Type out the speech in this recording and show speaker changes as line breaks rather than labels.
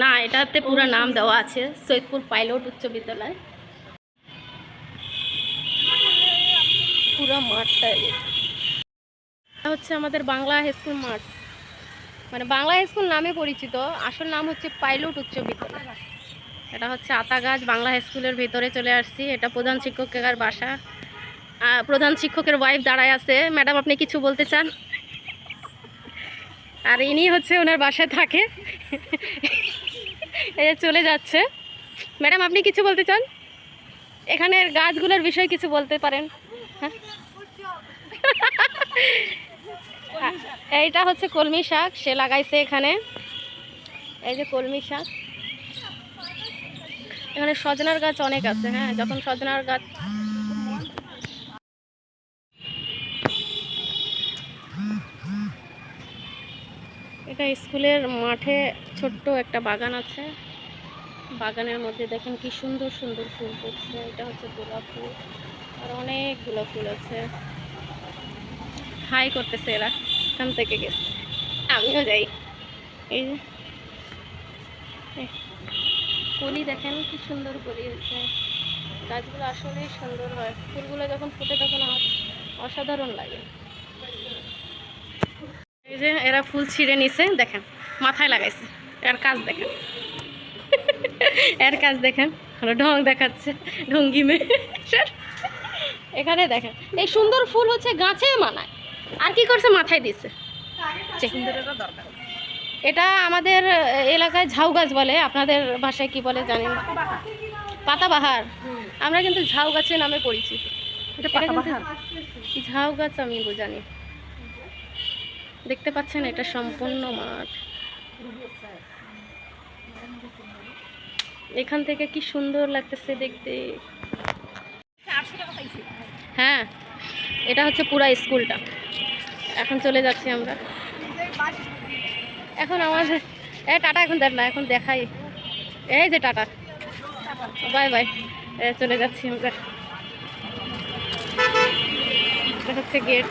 না, এটাতে পুরো নাম দেওয়া আছে, সৈয়দপুর পাইলট উচ্চ বিদ্যালয়। পুরো মাঠটা হচ্ছে আমাদের বাংলা হাই স্কুল মাঠ। মানে বাংলা হাই স্কুল নামে পরিচিত, আসল নাম হচ্ছে পাইলট উচ্চ বিদ্যালয়। এটা হচ্ছে আতাগাছ, বাংলা হাই স্কুলের ভেতরে চলে আসছি। এটা প্রধান শিক্ষকের বাসা। প্রধান শিক্ষকের ওয়াইফ দাঁড়ায় আছে। ম্যাডাম আপনি কিছু বলতে চান? আর ইনি হচ্ছে ওনার বাসায় থাকে। এই যে চলে যাচ্ছে। ম্যাডাম, আপনি কিছু বলতে চান? এখানের গাছগুলোর বিষয়ে কিছু বলতে পারেন? হ্যাঁ? এইটা হচ্ছে কলমি শাক, সে লাগাইছে এখানে। এই যে কলমি শাক। এখানে সজনার গাছ অনেক আছে হ্যাঁ যখন সজনার গাছ এটা স্কুলের মাঠে ছোট্ট একটা বাগান আছে। বাগানের মধ্যে দেখেন কি সুন্দর সুন্দর ফুল ফুটছে। এটা হচ্ছে গোলাপ ফুল। আর অনেকগুলো ফুল আছে। হাই করতেছে এরা। এখান থেকে গেছে। আমিও যাই। এই যে। কলি দেখেন কি সুন্দর কলি হচ্ছে গাছগুলো আসলেই সুন্দর হয়। ফুলগুলো যখন ফুটে তখন অ- অসাধারণ লাগে। যে এরা ফুল ছিঁড়ে নিছে দেখেন মাথায় লাগাইছে। এর কাজ দেখেন। এর কাজ দেখেন ঢং দেখাচ্ছে ঢঙ্গি মেয়ে এখানে দেখেন এই সুন্দর ফুল হচ্ছে গাছে মানায়। আর কি করছে? মাথায় দিছে। এটা আমাদের এলাকায় ঝাউ গাছ বলে। আপনাদের ভাষায় কি বলে জানি না পাতাবাহার আমরা কিন্তু ঝাউ গাছের নামে পরিচিত। ঝাউ গাছ আমি জানি। দেখতে পাচ্ছেন, এটা সম্পূর্ণ মাঠ। এখান থেকে কি সুন্দর লাগতেছে দেখতে। হ্যাঁ এটা হচ্ছে পুরা স্কুলটা। এখন চলে যাচ্ছি আমরা। এখন আমাদের এ, টাটা, এখন দেখ না, এখন দেখাই। এই যে টাটা। Bye bye. চলে যাচ্ছি আমরা। এটা হচ্ছে গেট।